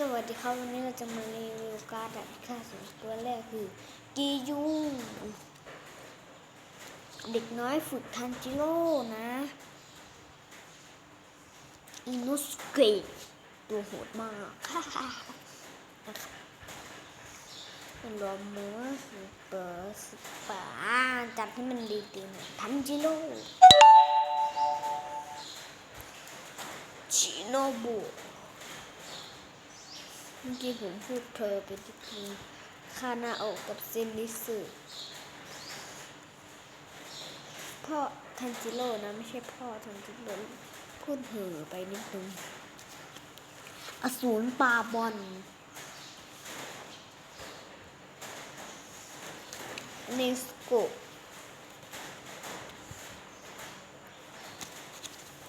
สวัสดีครับวันนี้เราจะมารีวิวการ์ดดัดค่าสูงตัวแรกคือกียุงเด็กน้อยฝึกทันจิโร่นะอินุสเกะตัวโหดมากนะครับเป็นรวมมือสุเปอร์สปาจัดให้มันดีๆหน่อยทันจิโร่ชิโนบุ เมื่อกี้ผมพูดเธอไปทีนึงคานาโอกับเซนดิสึพ่อทันจิโร่นะ ไม่ใช่พ่อทันจิโร่พูดเห่อไปนิดนึง อสูรปาบอลเนสโก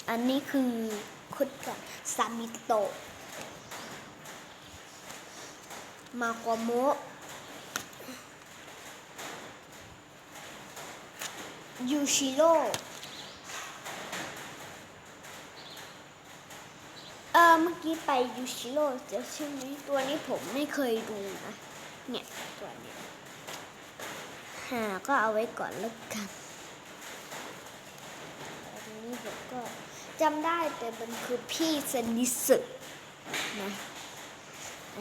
อันนี้คือคุดกับซามิโตะ มากวโมะยูชิโร่เออเมื่อกี้ไปยูชิโร่จะใช่ไหมตัวนี้ผมไม่เคยดูนะ เนี่ย ตัวเนี้ยหาก็เอาไว้ก่อนแล้วกันอันนี้ผมก็จำได้แต่มันคือพี่เซนิสึกนะเอ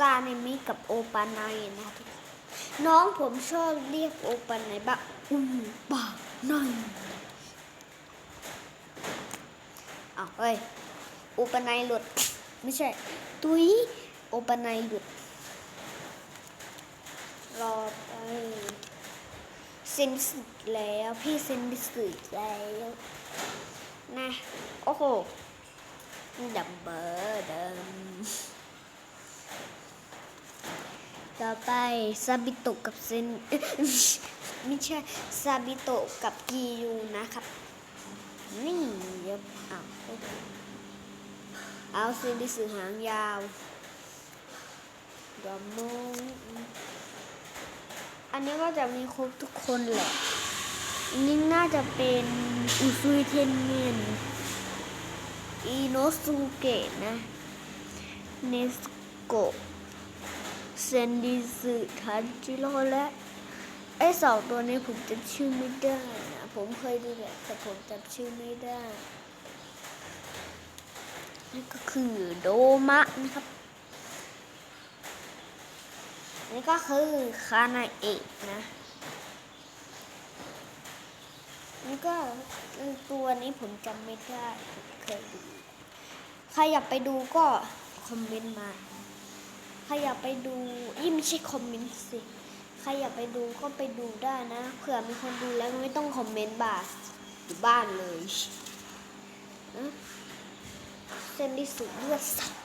ซาเนมิกับโอปาไนนะทุกคนน้องผมชอบเรียกโอปาไนบ้าอูปาไนอ้าวเฮ้ยโอปาไนหลุด ไม่ใช่ ตุ้ยโอปาไนหลุด รอไปเซนสึแล้วพี่เซนสึแล้วนะ โอ้โหดับเบิลดัม ต่อไปซาบิโตะกับเซนไม่ใช่ซาบิโตะกับกียูนะครับ นี่เดี๋ยวเอาเอาเซนดิสือหางยาวดอมมงอันนี้ก็จะมีครบทุกคนแหละอันนี้น่าจะเป็นอุซุยเทนเมนอิโนสุเกะนะ เนสโกะ เซนดิสึทันจิโร่และไอสองตัวนี้ผมจำชื่อไม่ได้นะผมเคยดูแหละแต่ผมจำชื่อไม่ได้นี่ก็คือโดมะนะครับนี่ก็คือคานาเอะนะนี่ก็ตัวนี้ผมจำไม่ได้ผมเคยดู ใครอยากไปดูก็คอมเมนต์มา รอยากไปดูยี่ไม่ใช่คอมเมนต์สิ ใครอยากไปดูก็ไปดูได้นะ เผื่อมีคนดูแล้วไม่ต้องคอมเมนต์บาสอยู่บ้านเลยนะเส้นที่สุดเลือดสัตว์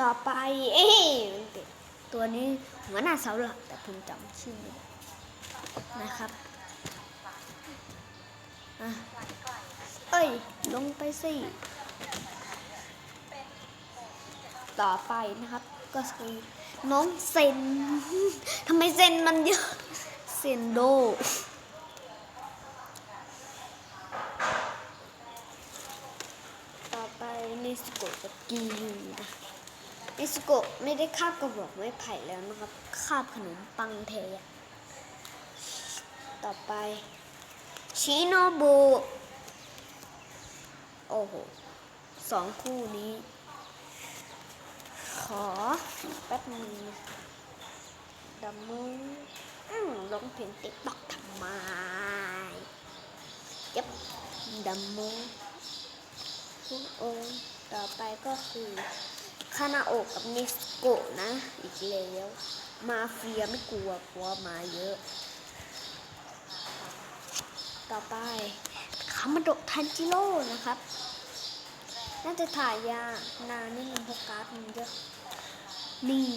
ต่อไป เอ๊ะตัวนี้หัวหน้าเสาหลักแต่ผมจำชื่อไม่ได้นะครับอะเอ้ย ลงไปสิ ต่อไปนะครับ ก็คือน้องเซนทำไมเซนมันเยอะเซนโดต่อไปนิสโกะกับกียูนะนิสโกะไม่ได้คาบกระบอกไม้ไผ่แล้วนะครับ คาบขนมปังเทอะต่อไปชิโนบุโอ้โหสองคู่นี้ ขอแป๊บนึงดำมืออืมร้องเพลงติ๊กต็อกทำไมยับดำมือโอ้ต่อไปก็คือคานาโอกับนิสโกะนะ อีกแล้วมาเฟียไม่กลัวกลัวมาเยอะ ต่อไปคามาโดทันจิโร่นะครับ น่าจะถ่ายยานานนิดนึงเพราะการ์ดมันเยอะ นี่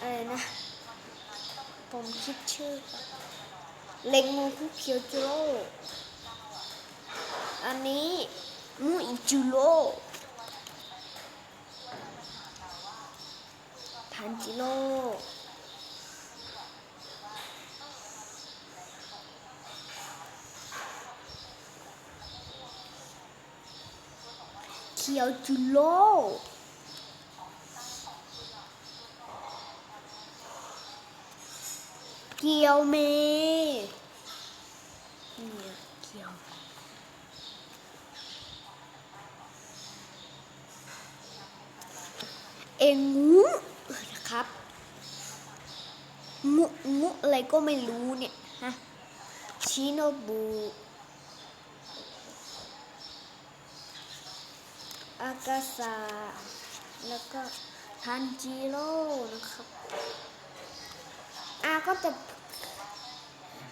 อะไรนะ ผมคิดชื่อ เล็งมูคุเคียวจูโรอันนี้มูอิจูโร่ทันจิโร่ คียวจูโร่เกียวเมเนี่ยเกียวเองงูนะครับงูงูอะไรก็ไม่รู้เนี่ยฮะชิโนบุ อากาซาแล้วก็ทันจิโร่นะครับอาก็จะ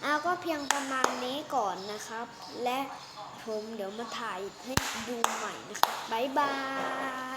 อาก็เพียงประมาณนี้ก่อนนะครับ และผมเดี๋ยวมาถ่ายให้ดูใหม่นะครับบ๊ายบาย